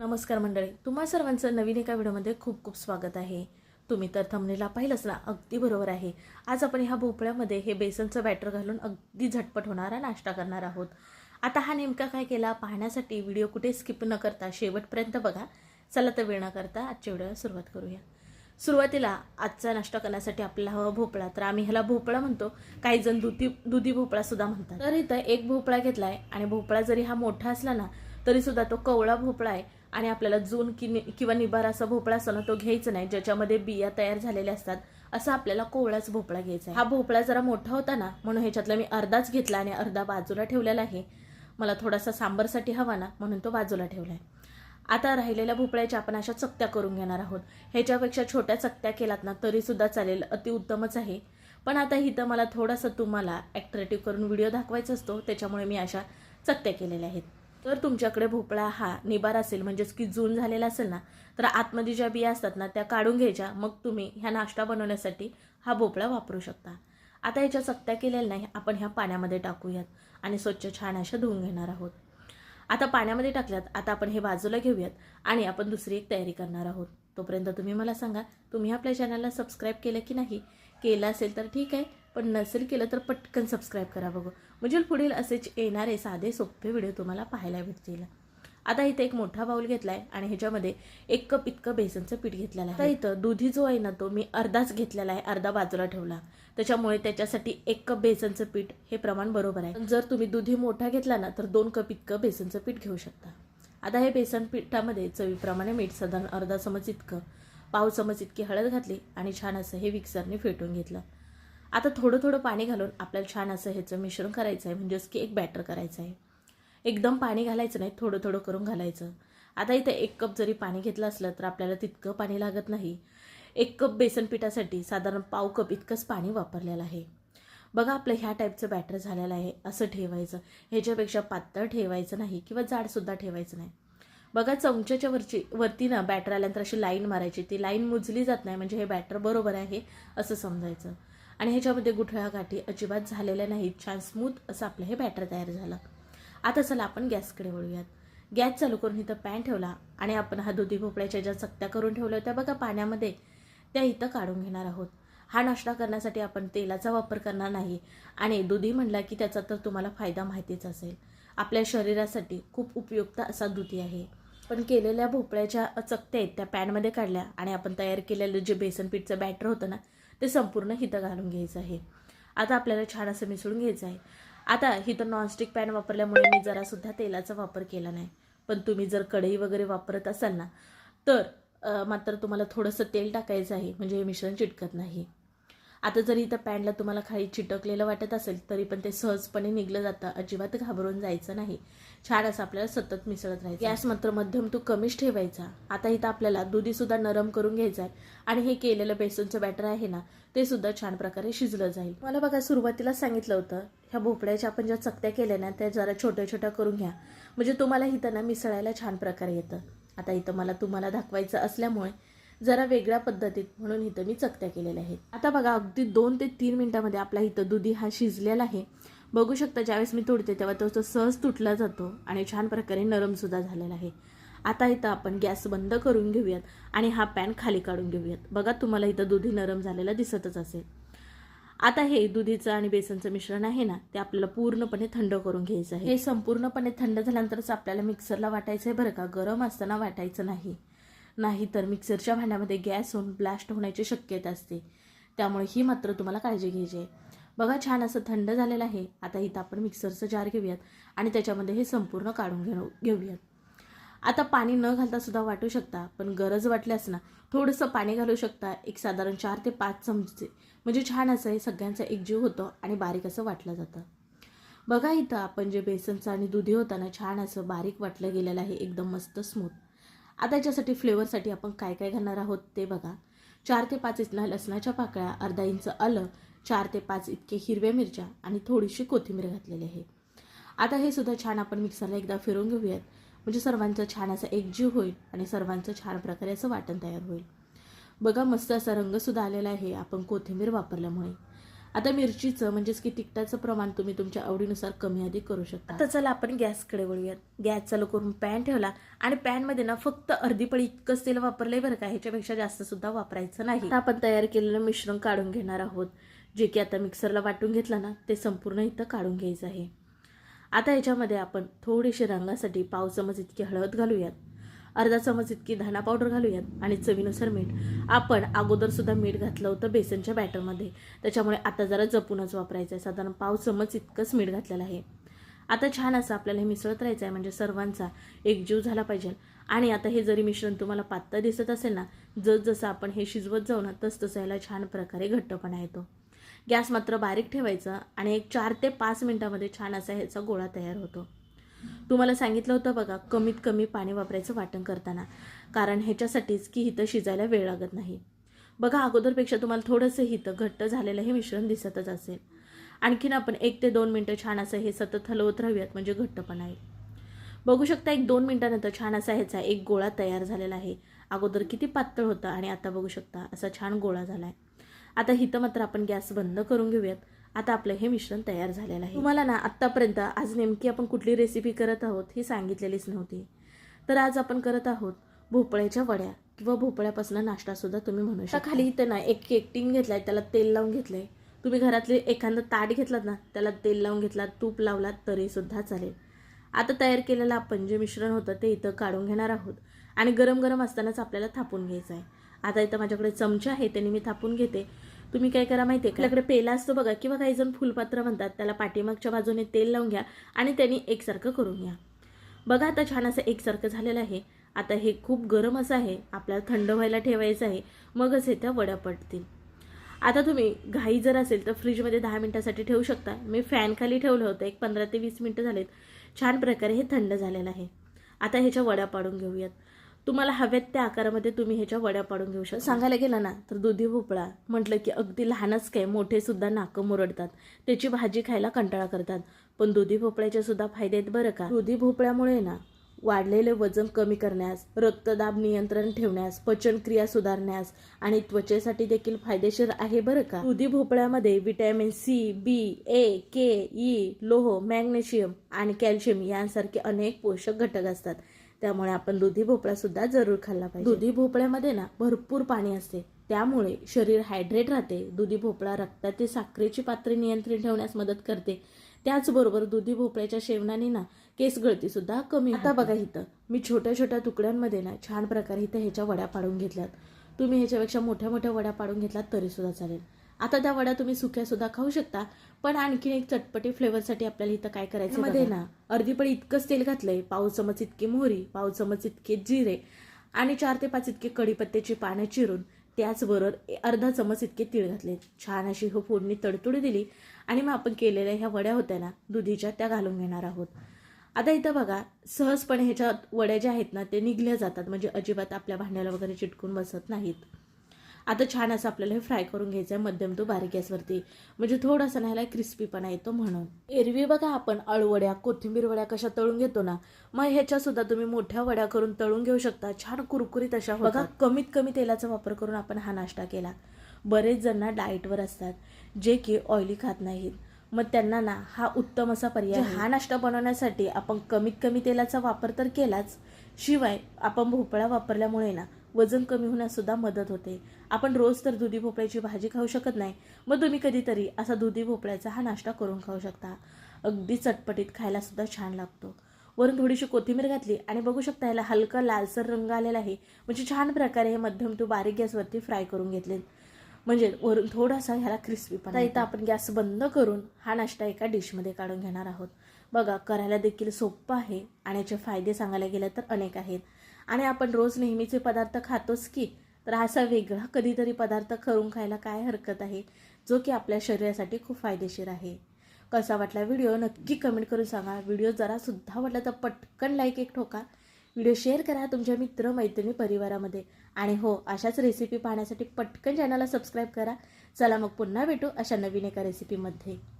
नमस्कार मंडळी तुम्हा सर्वांचं नवीन एका व्हिडिओमध्ये खूप खूप स्वागत आहे. तुम्ही तर थंबनेला पाहिलंच ना अगदी बरोबर आहे. आज आपण ह्या भोपळ्यामध्ये हे बेसनचं बॅटर घालून अगदी झटपट होणारा नाश्ता करणार आहोत. आता हा नेमका काय केला पाहण्यासाठी व्हिडिओ कुठे स्किप न करता शेवटपर्यंत बघा. चला तर वेळ न करता आजच्या व्हिडिओला सुरुवात करूया. सुरुवातीला आजचा नाश्ता करण्यासाठी आपल्याला हवा भोपळा तर आम्ही ह्याला भोपळा म्हणतो. काही जण दुधी दुधी भोपळा सुद्धा म्हणतात. तर इथं एक भोपळा घेतला आहे आणि भोपळा जरी हा मोठा असला ना तरी सुद्धा तो कवळा भोपळा आहे. आणि आपल्याला जून कि किंवा निबार असा भोपळा असतो ना तो घ्यायचा नाही ज्याच्यामध्ये बिया तयार झालेल्या असतात असा आपल्याला कोवळाच भोपळा घ्यायचा आहे. हा भोपळा जरा मोठा होता ना म्हणून ह्याच्यातला मी अर्धाच घेतला आणि अर्धा बाजूला ठेवलेला आहे. मला थोडासा सांबरसाठी हवा ना म्हणून तो बाजूला ठेवला आहे. आता राहिलेल्या भोपळ्याच्या आपण अशा चकत्या करून घेणार आहोत. ह्याच्यापेक्षा छोट्या चकत्या केलात ना तरीसुद्धा चालेल चालेल अतिउत्तमच आहे. पण आता इथं मला थोडासा तुम्हाला ॲट्रॅक्टिव्ह करून व्हिडिओ दाखवायचा असतो त्याच्यामुळे मी अशा चकत्या केलेल्या आहेत. तर तुमच्याकडे भोपळा हा निबार असेल म्हणजेच की जून झालेला असेल ना तर आतमध्ये ज्या बिया असतात ना त्या काढून घ्यायच्या. मग तुम्ही ह्या नाश्ता बनवण्यासाठी हा भोपळा वापरू शकता. आता ह्याच्या चकत्या केलेल्या नाही आपण ह्या पाण्यामध्ये टाकूयात आणि स्वच्छ छान अशा धुवून घेणार आहोत. आता पाण्यामध्ये टाकल्यात आता आपण हे बाजूला घेऊयात आणि आपण दुसरी एक तयारी करणार आहोत. तोपर्यंत तुम्ही मला सांगा तुम्ही आपल्या चॅनलला सबस्क्राईब केलं की नाही? केलं असेल तर ठीक आहे पण नसेल केलं तर पटकन सबस्क्राईब करा बघू. म्हणजे पुढील असेच येणारे साधे सोपे व्हिडिओ तुम्हाला पाहायला भेटतील. आता इथे एक मोठा बाऊल घेतलाय आणि ह्याच्यामध्ये एक कप इतकं बेसनचं पीठ घेतलेलं आहे. इथं दुधी जो आहे ना तो मी अर्धाच घेतलेला आहे अर्धा बाजूला ठेवला. त्याच्यामुळे त्याच्यासाठी एक कप बेसनचं पीठ हे प्रमाण बरोबर आहे. जर तुम्ही दुधी मोठा घेतला ना तर दोन कप इतकं बेसनचं पीठ घेऊ शकता. आता हे बेसन पिठामध्ये चवीप्रमाणे मीठ साधारण अर्धा चमच इतकं. पाव चमच इतकी हळद घातली आणि छान असं हे मिक्सरने फेटून घेतलं. आता थोडं थोडं पाणी घालून आपल्याला छान असं ह्याचं मिश्रण करायचं आहे म्हणजेच की एक बॅटर करायचं आहे एकदम पाणी घालायचं नाही थोडं थोडं करून घालायचं. आता इथे एक कप जरी पाणी घेतलं असलं तर आपल्याला तितकं पाणी लागत नाही. एक कप बेसन पिठासाठी साधारण पाव कप इतकंच पाणी वापरलेलं आहे. बघा आपलं ह्या टाईपचं बॅटर झालेलं आहे असं ठेवायचं. ह्याच्यापेक्षा पातळ ठेवायचं नाही किंवा जाडसुद्धा ठेवायचं नाही. बघा चमच्याच्या वरची वरती ना बॅटर आल्यानंतर अशी लाईन मारायची. ती लाईन मुजली जात नाही म्हणजे हे बॅटर बरोबर आहे असं समजायचं. आणि ह्याच्यामध्ये गुठळ्या गाठी अजिबात झालेल्या नाहीत. छान स्मूथ असं आपलं हे बॅटर तयार झालं. आता चला आपण गॅसकडे वळूयात. गॅस चालू करून इथं पॅन ठेवला आणि आपण हा दुधी भोपळ्याच्या ज्या चकत्या करून ठेवल्या होत्या बघा पाण्यामध्ये त्या इथं काढून घेणार आहोत. हा नाश्ता करण्यासाठी आपण तेलाचा वापर करणार नाही. आणि दुधी म्हणला की त्याचा तर तुम्हाला फायदा माहितीच असेल. आपल्या शरीरासाठी खूप उपयुक्त असा दुधी आहे. पण केलेल्या भोपळ्याच्या चकत्या आहेत त्या पॅनमध्ये काढल्या आणि आपण तयार केलेलं जे बेसन पीठचं बॅटर होतं ना ते संपूर्ण हिथं घालून घ्यायचं आहे. आता आपल्याला छान असं मिसळून घ्यायचं आहे. आता हिथं नॉनस्टिक पॅन वापरल्यामुळे मी जरासुद्धा तेलाचा वापर केला नाही. पण तुम्ही जर कढई वगैरे वापरत असाल ना तर मात्र तुम्हाला थोडंसं तेल टाकायचं आहे. म्हणजे हे मिश्रण चिटकत नाही. आता जरी इथं पॅनला तुम्हाला खाली चिटकलेलं वाटत असेल तरी पण ते सहजपणे निघलं जातं. अजिबात घाबरून जायचं नाही. छान असं आपल्याला सतत मिसळत राहायचं. गॅस मात्र मध्यम तो कमीच ठेवायचा. आता इथं आपल्याला दुधी सुद्धा नरम करून घ्यायचं आहे. आणि हे केलेलं बेसनचं बॅटर आहे ना ते सुद्धा छान प्रकारे शिजलं जाईल. मला बघा सुरुवातीला सांगितलं होतं ह्या भोपळ्याच्या आपण ज्या चकत्या केल्या ना त्या जरा छोट्या छोट्या करून घ्या. म्हणजे तुम्हाला इथं ना मिसळायला छान प्रकारे येतं. आता इथं मला तुम्हाला दाखवायचं असल्यामुळे जरा वेगळ्या पद्धतीत म्हणून इथं मी चकत्या केलेल्या आहेत. आता बघा अगदी दोन ते तीन मिनटामध्ये आपला इथं दुधी हा शिजलेला आहे. बघू शकता ज्यावेळेस मी तोडते तेव्हा तो तो सहज तुटला जातो आणि छान प्रकारे नरमसुद्धा झालेला आहे. आता इथं आपण गॅस बंद करून घेऊयात आणि हा पॅन खाली काढून घेऊयात. बघा तुम्हाला इथं दुधी नरम झालेला दिसतच असेल. आता हे दुधीचं आणि बेसनचं मिश्रण आहे ना ते आपल्याला पूर्णपणे थंड करून घ्यायचं आहे. हे संपूर्णपणे थंड झाल्यानंतरच आपल्याला मिक्सरला वाटायचं आहे बरं का. गरम असताना वाटायचं नाही. नाही तर मिक्सरच्या भांड्यामध्ये गॅस होऊन ब्लास्ट होण्याची शक्यता असते. त्यामुळे ही मात्र तुम्हाला काळजी घ्यायची आहे. बघा छान असं थंड झालेलं आहे. आता इथं आपण मिक्सरचं जार घेऊयात आणि त्याच्यामध्ये हे संपूर्ण काढून घेऊ घेऊयात. आता पाणी न घालता सुद्धा वाटू शकता पण गरज वाटल्यास ना थोडंसं पाणी घालू शकता. एक साधारण चार ते पाच चमचे. म्हणजे छान असं हे सगळ्यांचा एकजीव होतो आणि बारीक असं वाटलं जातं. बघा इथं आपण जे बेसनचं आणि दुधी होता ना छान असं बारीक वाटलं गेलेलं आहे. एकदम मस्त स्मूथ आता याच्यासाठी फ्लेवरसाठी आपण काय काय घालणार आहोत ते बघा. चार ते पाच इथला लसणाच्या पाकळ्या अर्धा इंच आलं चार ते पाच इतके हिरव्या मिरच्या आणि थोडीशी कोथिंबीर घातलेली आहे. आता हे सुद्धा छान आपण मिक्सरला एकदा फिरून घेऊयात. म्हणजे सर्वांचं छान असं एकजीव होईल आणि सर्वांचं छान प्रकारे असं वाटण तयार होईल. बघा मस्त असा रंगसुद्धा आलेला आहे आपण कोथिंबीर वापरल्यामुळे. आता मिरचीचं म्हणजेच की तिखटाचं प्रमाण तुम्ही तुमच्या आवडीनुसार कमी अधिक करू शकता. आता चला आपण गॅसकडे वळूयात. गॅस चालू करून पॅन ठेवला आणि पॅनमध्ये ना फक्त अर्धी पळी इतकंच तेल वापरलंय बरं का ह्याच्यापेक्षा जास्त सुद्धा वापरायचं नाही. आपण तयार केलेलं मिश्रण काढून घेणार आहोत. जे की आता मिक्सरला वाटून घेतलं ना ते संपूर्ण इथं काढून घ्यायचं आहे. आता ह्याच्यामध्ये आपण थोडीशी रंगासाठी पाव चमच इतकी हळद घालूयात. अर्धा चमच इतकी धना पावडर घालूयात आणि चवीनुसार मीठ. आपण अगोदर सुद्धा मीठ घातलं होतं बेसनच्या बॅटरमध्ये. त्याच्यामुळे आता जरा जपूनच वापरायचं आहे साधारण पाव चमच इतकंच मीठ घातलेलं आहे. आता छान असं आपल्याला हे मिसळत राहायचं आहे म्हणजे सर्वांचा एकजीव झाला पाहिजे. आणि आता हे जरी मिश्रण तुम्हाला पातळ दिसत असेल ना जसजसं आपण हे शिजवत जाऊ ना तस तसं याला छान प्रकारे घट्टपणा येतो. गॅस मात्र बारीक ठेवायचा आणि एक चार ते पाच मिनटामध्ये छान असा ह्याचा गोळा तयार होतो. तुम्हाला सांगितलं होतं बघा कमीत कमी पाणी वापरायचं वाटण करताना. कारण ह्याच्यासाठीच की हिथं शिजायला वेळ लागत नाही. बघा अगोदरपेक्षा तुम्हाला थोडंसं हिथं घट्ट झालेलं हे मिश्रण दिसतच असेल. आणखीन आपण एक ते दोन मिनटं छान असं हे सतत हलवत राहूयात म्हणजे घट्टपणा येईल. बघू शकता एक दोन मिनटानंतर छान असा ह्याचा एक गोळा तयार झालेला आहे. अगोदर किती पातळ होता आणि आता बघू शकता असा छान गोळा झाला आहे आता हिथं मात्र आपण गॅस बंद करून घेऊयात. आता आपलं हे मिश्रण तयार झालेलं आहे. तुम्हाला ना आत्तापर्यंत आज नेमकी आपण कुठली रेसिपी करत आहोत ही सांगितलेलीच नव्हती. तर आज आपण करत आहोत भोपळ्याच्या वड्या किंवा भोपळ्यापासून नाश्तासुद्धा तुम्ही म्हणू शकता. खाली इथं ना एक केक टिन घेतलाय त्याला तेल लावून घेतलंय. तुम्ही घरातले एखादं ताट घेतलात ना त्याला तेल लावून घेतलात तूप लावलात तरी सुद्धा चालेल. आता तयार केलेलं आपण जे मिश्रण होतं ते इथं काढून घेणार आहोत. आणि गरम गरम असतानाच आपल्याला थापून घ्यायचं आहे आता इथं माझ्याकडे चमचा आहे त्याने मी थापून घेते. तुम्ही काय करा माहिती आहे आपल्याकडे पेला असतो बघा किंवा काही जण फुलपात्र म्हणतात त्याला पाठीमागच्या बाजूने तेल लावून घ्या आणि त्यांनी एकसारखं करून घ्या. बघा आता छान असं एकसारखं झालेलं आहे. आता हे खूप गरम असं आहे आपल्याला थंड व्हायला ठेवायचं आहे मगच हे त्या वड्या पडतील. आता तुम्ही घाई जर असेल तर फ्रीजमध्ये दहा मिनटासाठी ठेवू शकता. मी फॅन खाली ठेवलं होतं एक पंधरा ते वीस मिनटं झालेत. छान प्रकारे हे थंड झालेलं आहे. आता ह्याच्या वड्या पाडून घेऊयात. तुम्हाला हव्यात त्या आकारामध्ये तुम्ही ह्याच्या वड्या पाडून घेऊ शकता. सांगायला गेलं ना तर दुधी भोपळा म्हटलं की अगदी लहानच काय मोठे सुद्धा नाकं मुरडतात. त्याची भाजी खायला कंटाळा करतात. पण दुधी भोपळ्याचे सुद्धा फायदे आहेत बरं का. दुधी भोपळ्यामुळे ना वाढलेले वजन कमी करण्यास रक्तदाब नियंत्रण ठेवण्यास पचनक्रिया सुधारण्यास आणि त्वचेसाठी देखील फायदेशीर आहे बरं का. दुधी भोपळ्यामध्ये vitamin C B A K E लोह मॅग्नेशियम आणि कॅल्शियम यांसारखे अनेक पोषक घटक असतात. त्यामुळे आपण दुधी भोपळा सुद्धा जरूर खाल्ला पाहिजे. दुधी भोपळ्यामध्ये ना भरपूर पाणी असते. त्यामुळे शरीर हायड्रेट राहते. दुधी भोपळा रक्तातील साखरेची पातळी नियंत्रित ठेवण्यास मदत करते. त्याचबरोबर दुधी भोपळ्याच्या सेवनाने ना केस गळती सुद्धा कमी आता बघा इथं. मी छोट्या छोट्या तुकड्यांमध्ये ना छान प्रकारे इथं ह्याच्या वड्या पाडून घेतल्यात. तुम्ही ह्याच्यापेक्षा मोठ्या मोठ्या वड्या पाडून घेतलात तरी सुद्धा चालेल. आता त्या वड्या तुम्ही सुक्या सुद्धा खाऊ शकता पण आणखीन एक चटपटी फ्लेवरसाठी आपल्याला इथं काय करायचं मध्ये ना. अर्धी पळी इतकंच तेल घातलंय पाव चमच इतकी मोहरी पाव चमच इतके जिरे आणि चार ते पाच इतके कढीपत्त्याची पानं चिरून त्याचबरोबर अर्धा चमच इतके तीळ घातले. छान अशी हो फोडणी तडतुडी दिली आणि मग आपण केलेल्या ह्या वड्या होत्या ना दुधीच्या त्या घालून घेणार आहोत. आता इथं बघा सहजपणे ह्याच्या वड्या ज्या आहेत ना ते निघल्या जातात म्हणजे अजिबात आपल्या भांड्याला वगैरे चिटकून बसत नाहीत. आता छान असं आपल्याला हे फ्राय करून घ्यायचं आहे मध्यम तो बारीक गॅसवरती म्हणजे थोडासा न्यायला क्रिस्पीपणा येतो म्हणून. एरवी बघा आपण अळवड्या कोथिंबीर वड्या कशा तळून घेतो ना मग ह्याच्या सुद्धा तुम्ही मोठ्या वड्या करून तळून घेऊ शकता. छान कुरकुरीत अशा बघा कमीत कमी तेलाचा वापर करून आपण हा नाश्ता केला. बरेच जण डाएटवर असतात जे की ऑइली खात नाहीत. मग त्यांना ना हा उत्तम असा पर्याय हा नाश्ता बनवण्यासाठी आपण कमीत कमी तेलाचा वापर तर केलाच. शिवाय आपण भोपळा वापरल्यामुळे ना वजन कमी होण्यास सुद्धा मदत होते. आपण रोज तर दुधी भोपळ्याची भाजी खाऊ शकत नाही मग तुम्ही कधीतरी असा दुधी भोपळ्याचा हा नाश्ता करून खाऊ शकता. अगदी चटपटीत खायला सुद्धा छान लागतो. वरून थोडीशी कोथिंबीर घातली आणि बघू शकता याला हलका लालसर रंग आलेला आहे. म्हणजे छान प्रकारे हे मध्यम टू बारीक गॅसवरती फ्राय करून घेतले. म्हणजे वरून थोडासा ह्याला क्रिस्पी पण इथं आपण गॅस बंद करून हा नाश्ता एका डिशमध्ये काढून घेणार आहोत. बघा करायला देखील सोपं आहे आणि याचे फायदे सांगायला गेले तर अनेक आहेत. आणि आपण रोज नेहमीचे पदार्थ खातोच की? तर असा वेगळा कधीतरी पदार्थ करून खायला काय हरकत आहे? जो की आपल्या शरीरासाठी खूप फायदेशीर आहे. कसा वाटला व्हिडिओ? नक्की कमेंट करून सांगा. व्हिडिओ जरासुद्धा वाटला तर पटकन लाईक एक ठोका. व्हिडिओ शेअर करा तुमच्या मित्र मैत्रिणी परिवारामध्ये. आणि हो अशाच रेसिपी पाहण्यासाठी पटकन चॅनलला सबस्क्राईब करा. चला मग पुन्हा भेटू अशा नवीन एका रेसिपीमध्ये